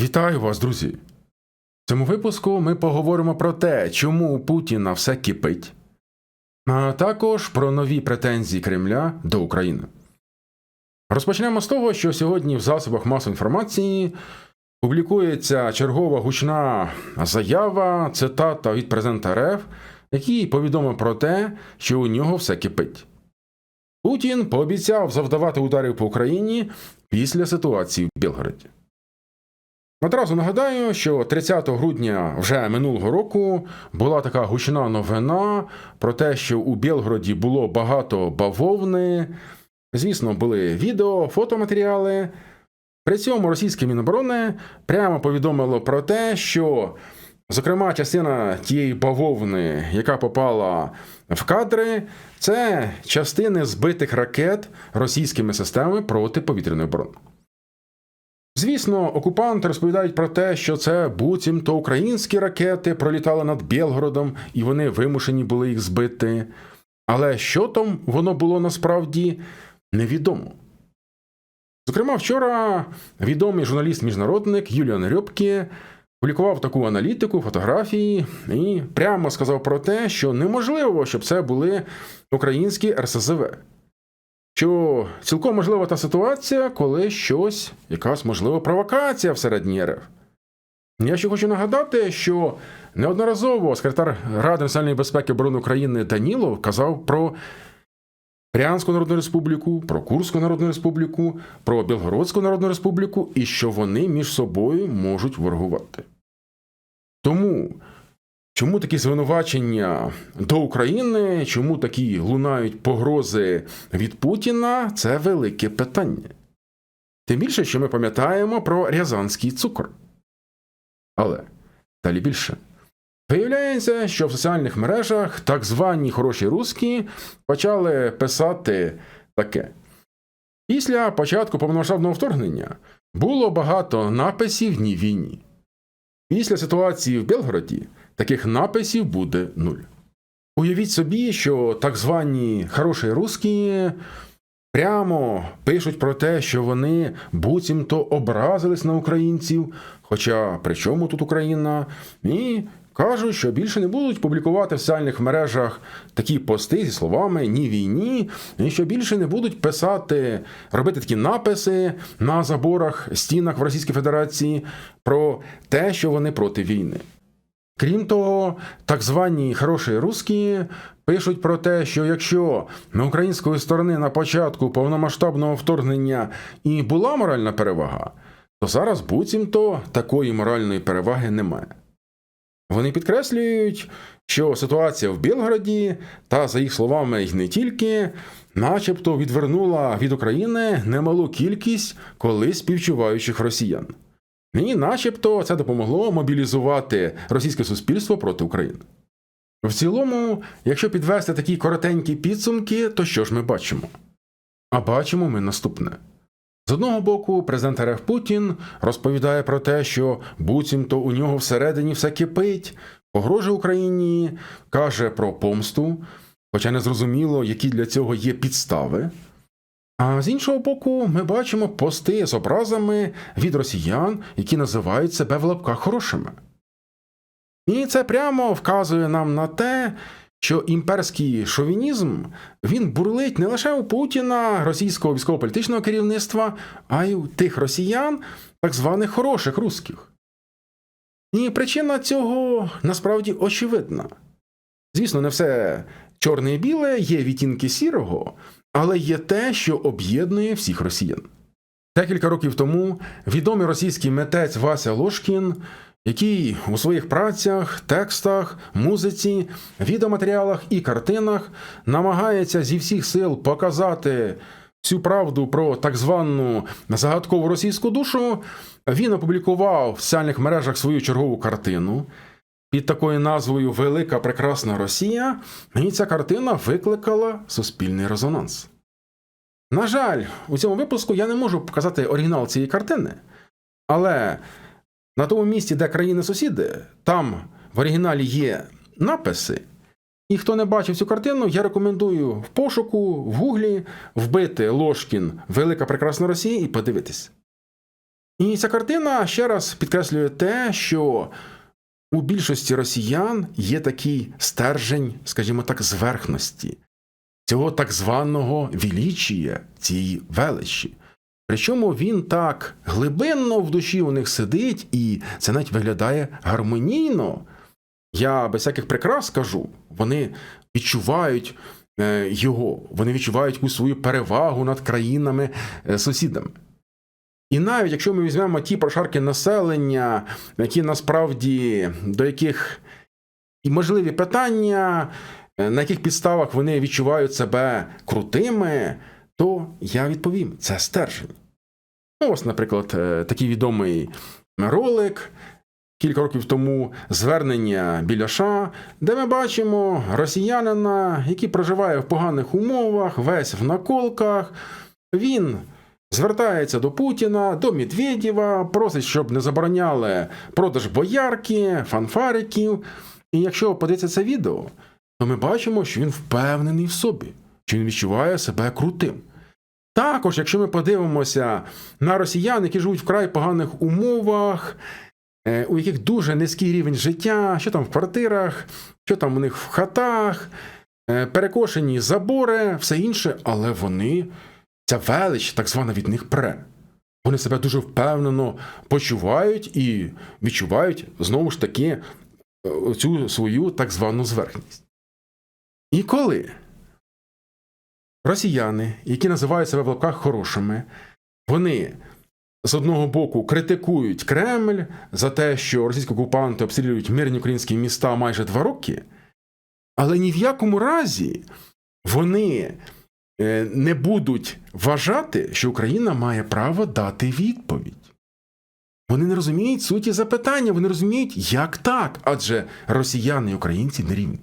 Вітаю вас, друзі! В цьому випуску ми поговоримо про те, чому у Путіна все кипить, а також про нові претензії Кремля до України. Розпочнемо з того, що сьогодні в засобах масової інформації публікується чергова гучна заява, цитата від президента РФ, який повідомив про те, що у нього все кипить. Путін пообіцяв завдавати ударів по Україні після ситуації в Білгороді. Одразу нагадаю, що 30 грудня вже минулого року була така гучна новина про те, що у Білгороді було багато бавовни. Звісно, були відео, фотоматеріали. При цьому російське Міноборони прямо повідомило про те, що, зокрема, частина тієї бавовни, яка попала в кадри, це частини збитих ракет російськими системами протиповітряної оборони. Звісно, окупанти розповідають про те, що це буцімто українські ракети пролітали над Білгородом, і вони вимушені були їх збити. Але що там воно було насправді невідомо. Зокрема, вчора відомий журналіст-міжнародник Юліан Рьопке публікував таку аналітику, фотографії і прямо сказав про те, що неможливо, щоб це були українські РСЗВ. Що цілком можлива та ситуація, коли щось, якась можлива провокація всередині РФ. Я ще хочу нагадати, що неодноразово секретар Ради національної безпеки оборони України Данілов казав про Брянську Народну Республіку, про Курську Народну Республіку, про Білгородську Народну Республіку і що вони між собою можуть воргувати. Чому такі звинувачення до України, чому такі лунають погрози від Путіна це велике питання. Тим більше, що ми пам'ятаємо про рязанський цукор. Але далі більше. Виявляється, що в соціальних мережах так звані хороші русські почали писати таке. Після початку повномасштабного вторгнення було багато написів ні війні. Після ситуації в Білгороді таких написів буде нуль. Уявіть собі, що так звані хороші русські прямо пишуть про те, що вони буцімто образились на українців, хоча при чому тут Україна, і кажуть, що більше не будуть публікувати в соціальних мережах такі пости зі словами ні війні, і що більше не будуть писати, робити такі написи на заборах, стінах в Російській Федерації про те, що вони проти війни. Крім того, так звані хороші русські пишуть про те, що якщо на української сторони на початку повномасштабного вторгнення і була моральна перевага, то зараз буцімто такої моральної переваги немає. Вони підкреслюють, що ситуація в Білгороді, та, за їх словами, й не тільки, начебто відвернула від України немалу кількість колись співчуваючих росіян. І начебто це допомогло мобілізувати російське суспільство проти України. В цілому, якщо підвести такі коротенькі підсумки, то що ж ми бачимо? А бачимо ми наступне. З одного боку, президент РФ Путін розповідає про те, що буцімто у нього всередині все кипить, погрожує Україні, каже про помсту, хоча не зрозуміло, які для цього є підстави. А з іншого боку, ми бачимо пости з образами від росіян, які називають себе в лапках хорошими. І це прямо вказує нам на те, що імперський шовінізм він бурлить не лише у Путіна, російського військово-політичного керівництва, а й у тих росіян, так званих хороших русських. І причина цього насправді очевидна. Звісно, не все чорне і біле, є відтінки сірого, але є те, що об'єднує всіх росіян. Декілька років тому відомий російський митець Вася Лошкін, який у своїх працях, текстах, музиці, відеоматеріалах і картинах намагається зі всіх сил показати всю правду про так звану загадкову російську душу, він опублікував в соціальних мережах свою чергову картину. Під такою назвою Велика Прекрасна Росія, і ця картина викликала суспільний резонанс. На жаль, у цьому випуску я не можу показати оригінал цієї картини, але на тому місці, де країни-сусіди, там в оригіналі є написи. І хто не бачив цю картину, я рекомендую в пошуку в гуглі вбити Ложкін Велика Прекрасна Росія і подивитись. І ця картина ще раз підкреслює те, що у більшості росіян є такий стержень, скажімо так, зверхності, цього так званого вілічія, цієї величі. Причому він так глибинно в душі у них сидить, і це навіть виглядає гармонійно. Я без всяких прикрас скажу, вони відчувають е, його, вони відчувають у свою перевагу над країнами е. І навіть якщо ми візьмемо ті прошарки населення, які насправді до яких і можливі питання, е, на яких підставах вони відчувають себе крутими, то я відповім: це стержень. Ось, наприклад, е, такий відомий ролик кілька років тому звернення Біляша, де ми бачимо росіянина, який проживає в поганих умовах, весь в наколках. Він звертається до Путіна, до Медведєва, просить, щоб не забороняли продаж боярки, фанфариків. І якщо подивитися це відео, то ми бачимо, що він впевнений в собі, що він відчуває себе крутим. Також, якщо ми подивимося на росіян, які живуть в край поганих умовах, е, у яких дуже низький рівень життя, що там в квартирах, що там у них в хатах, е, перекошені забори, все інше, але вони, ця велич, так звана від них пре. Вони себе дуже впевнено почувають і відчувають знову ж таки е, цю свою так звану зверхність. І коли росіяни, які називають себе в лапках хорошими, вони з одного боку критикують Кремль за те, що російські окупанти обстрілюють мирні українські міста майже два роки, але ні в якому разі вони не будуть вважати, що Україна має право дати відповідь. Вони не розуміють суті запитання, вони розуміють, як так, адже росіяни і українці не рівні.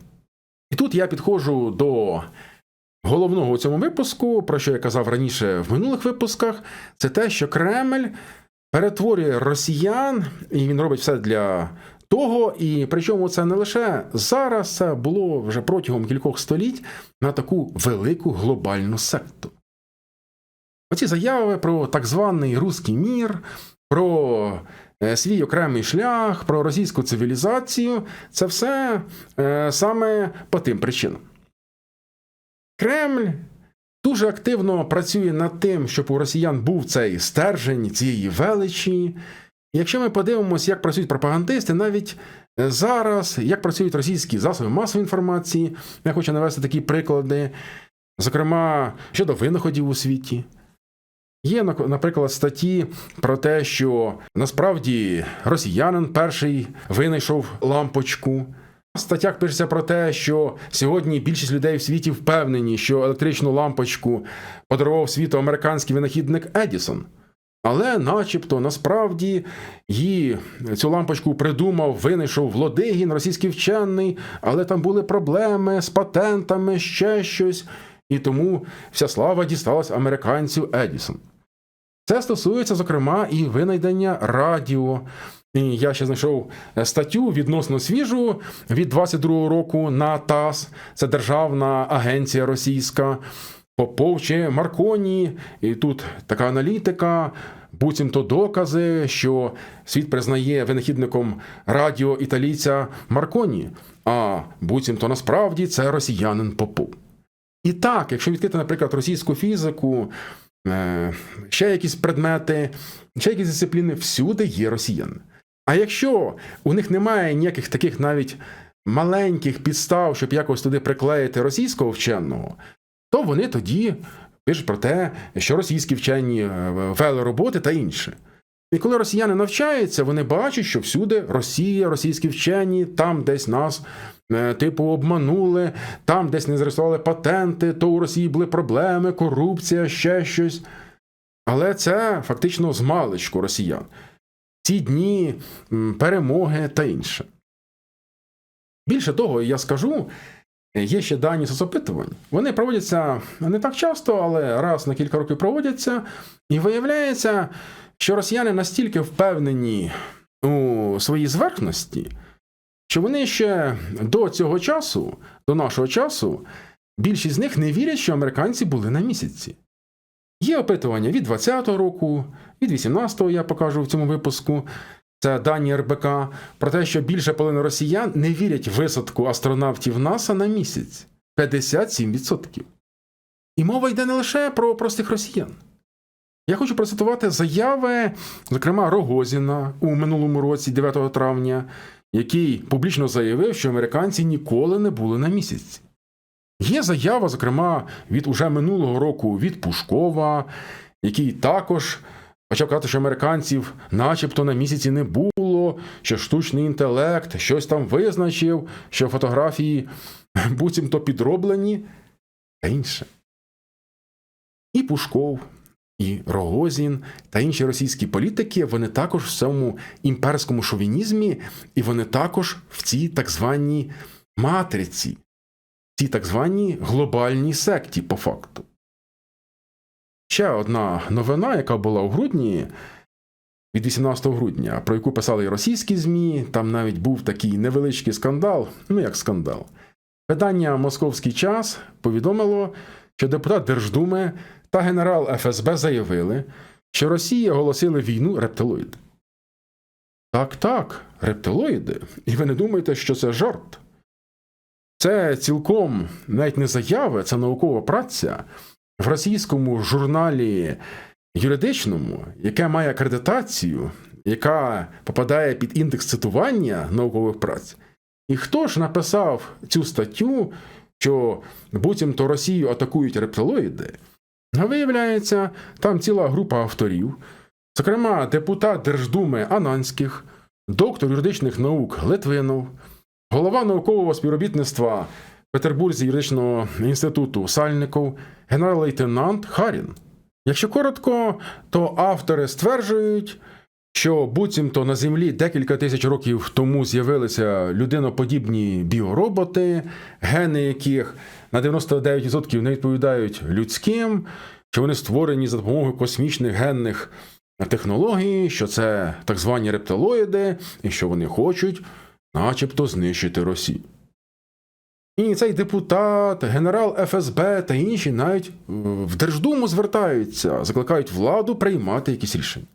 І тут я підходжу до головного у цьому випуску, про що я казав раніше в минулих випусках, це те, що Кремль перетворює росіян, і він робить все для того. І причому це не лише зараз, це було вже протягом кількох століть на таку велику глобальну секту. Оці заяви про так званий руський мір, про е, свій окремий шлях, про російську цивілізацію це все е, саме по тим причинам. Кремль дуже активно працює над тим, щоб у росіян був цей стержень цієї величі. Якщо ми подивимося, як працюють пропагандисти, навіть е, зараз, як працюють російські засоби масової інформації, я хочу навести такі приклади, зокрема щодо винаходів у світі. Є, наприклад, статті про те, що насправді росіянин перший винайшов лампочку. В статтях пишеться про те, що сьогодні більшість людей в світі впевнені, що електричну лампочку подарував світу американський винахідник Едісон. Але, начебто, насправді її цю лампочку придумав, винайшов Владигін, російський вчений, але там були проблеми з патентами, ще щось, і тому вся слава дісталась американцю Едісон. Це стосується, зокрема, і винайдення радіо. І я ще знайшов статтю відносно свіжу від 22-го року на ТАСС, це Державна агенція російська, Попов чи Марконі. І тут така аналітика, буцімто докази, що світ признає винахідником радіо італійця Марконі, а буцімто насправді це росіянин Попов. І так, якщо відкрити, наприклад, російську фізику, е, ще якісь предмети, ще якісь дисципліни, всюди є росіяни. А якщо у них немає ніяких таких навіть маленьких підстав, щоб якось туди приклеїти російського вченого, то вони тоді про те, що російські вчені е, вели роботи та інше. І коли росіяни навчаються, вони бачать, що всюди Росія, російські вчені, там десь нас, е, типу, обманули, там десь не зареєстрували патенти, то у Росії були проблеми, корупція, ще щось. Але це фактично змалечку росіян ці дні перемоги та інше. Більше того, я скажу, є ще дані соцопитувань. Вони проводяться не так часто, але раз на кілька років проводяться, і виявляється, що росіяни настільки впевнені у своїй зверхності, що вони ще до цього часу, до нашого часу, більшість з них не вірять, що американці були на місяці. Є опитування від 20-го року, від 18-го я покажу в цьому випуску. Це дані РБК про те, що більше половини росіян не вірять в висадку астронавтів НАСА на місяць 57%. І мова йде не лише про простих росіян. Я хочу процитувати заяви, зокрема, Рогозіна у минулому році, 9 травня, який публічно заявив, що американці ніколи не були на місяці. Є заява, зокрема, від уже минулого року від Пушкова, який також почав казати, що американців начебто на місяці не було, що штучний інтелект щось там визначив, що фотографії буцімто підроблені та інше. І Пушков, і Рогозін та інші російські політики, вони також в цьому імперському шовінізмі, і вони також в цій так званій матриці, в цій так званій глобальній секті по факту. Ще одна новина, яка була у грудні, від 18 грудня, про яку писали і російські ЗМІ, там навіть був такий невеличкий скандал, ну як скандал. Видання Московський час повідомило, що депутат Держдуми та генерал ФСБ заявили, що Росії оголосили війну рептилоїди. Так, так, рептилоїди. І ви не думаєте, що це жарт? Це цілком навіть не заяви, це наукова праця в російському журналі юридичному, яке має акредитацію, яка попадає під індекс цитування наукових праць. І хто ж написав цю статтю, що буцімто Росію атакують рептилоїди? А виявляється, там ціла група авторів, зокрема, депутат Держдуми Ананських, доктор юридичних наук Литвинов, голова наукового співробітництва Петербурзі юридичного інституту Сальников, генерал-лейтенант Харін. Якщо коротко, то автори стверджують, що буцімто на землі декілька тисяч років тому з'явилися людиноподібні біороботи, гени яких на 99% не відповідають людським, що вони створені за допомогою космічних генних технологій, що це так звані рептилоїди, і що вони хочуть, начебто, знищити Росію. І цей депутат, генерал ФСБ та інші навіть в Держдуму звертаються, закликають владу приймати якісь рішення.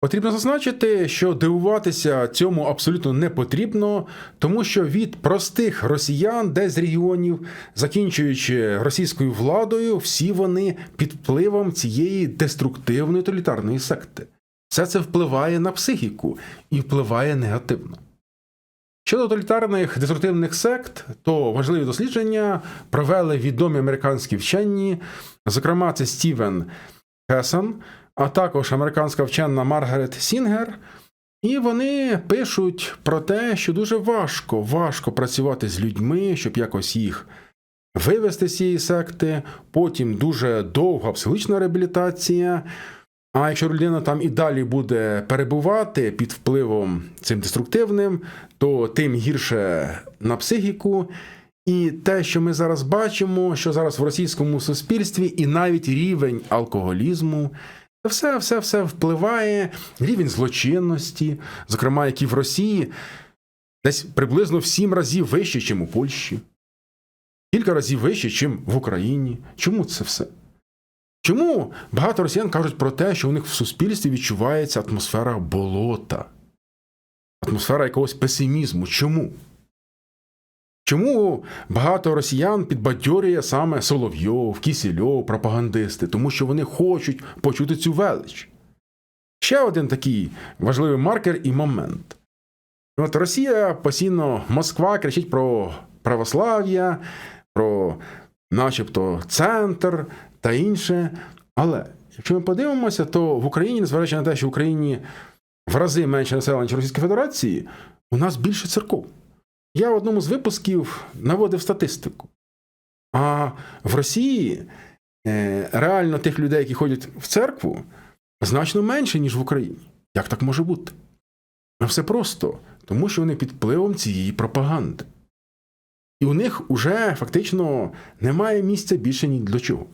Потрібно зазначити, що дивуватися цьому абсолютно не потрібно, тому що від простих росіян, десь з регіонів, закінчуючи російською владою, всі вони під впливом цієї деструктивної тоталітарної секти. Все це впливає на психіку і впливає негативно. Щодо тоталітарних деструктивних сект, то важливі дослідження провели відомі американські вчені, зокрема, це Стівен Хесон, а також американська вчена Маргарет Сінгер. І вони пишуть про те, що дуже важко, важко працювати з людьми, щоб якось їх вивести з цієї секти. Потім дуже довга психологічна реабілітація. А якщо людина там і далі буде перебувати під впливом цим деструктивним, то тим гірше на психіку. І те, що ми зараз бачимо, що зараз в російському суспільстві, і навіть рівень алкоголізму, все, все, все впливає, рівень злочинності, зокрема, який в Росії десь приблизно в сім разів вище, ніж у Польщі, кілька разів вище, ніж в Україні. Чому це все? Чому багато росіян кажуть про те, що у них в суспільстві відчувається атмосфера болота, атмосфера якогось песимізму? Чому? Чому багато росіян підбадьорює саме Соловйов, Кісільов, пропагандисти? Тому що вони хочуть почути цю велич. Ще один такий важливий маркер і момент. От Росія постійно Москва кричить про православ'я, про начебто центр та інше. Але якщо ми подивимося, то в Україні, незважаючи на те, що в Україні в рази менше населення, ніж Російської Федерації, у нас більше церков. Я в одному з випусків наводив статистику. А в Росії е, реально тих людей, які ходять в церкву, значно менше, ніж в Україні. Як так може бути? Все просто, тому що вони під впливом цієї пропаганди. І у них уже фактично немає місця більше ні для чого.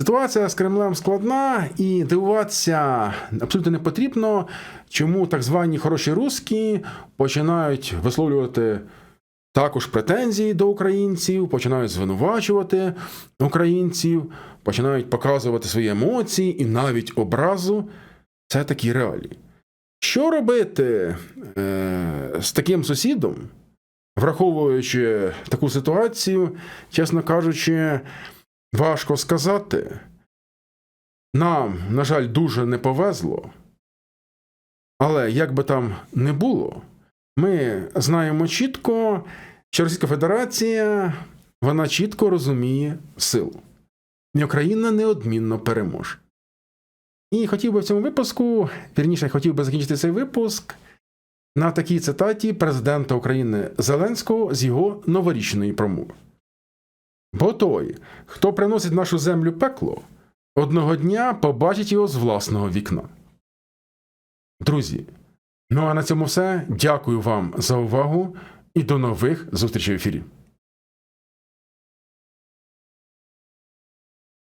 Ситуація з Кремлем складна і дивуватися абсолютно не потрібно, чому так звані хороші русські починають висловлювати також претензії до українців, починають звинувачувати українців, починають показувати свої емоції і навіть образу. Це такі реалії. Що робити е, з таким сусідом, враховуючи таку ситуацію, чесно кажучи, важко сказати. Нам, на жаль, дуже не повезло. Але як би там не було, ми знаємо чітко, що Російська Федерація вона чітко розуміє силу. І Україна неодмінно переможе. І хотів би в цьому випуску, вірніше, хотів би закінчити цей випуск на такій цитаті президента України Зеленського з його новорічної промови. Бо той, хто приносить нашу землю пекло, одного дня побачить його з власного вікна. Друзі, ну а на цьому все. Дякую вам за увагу і до нових зустрічей в ефірі.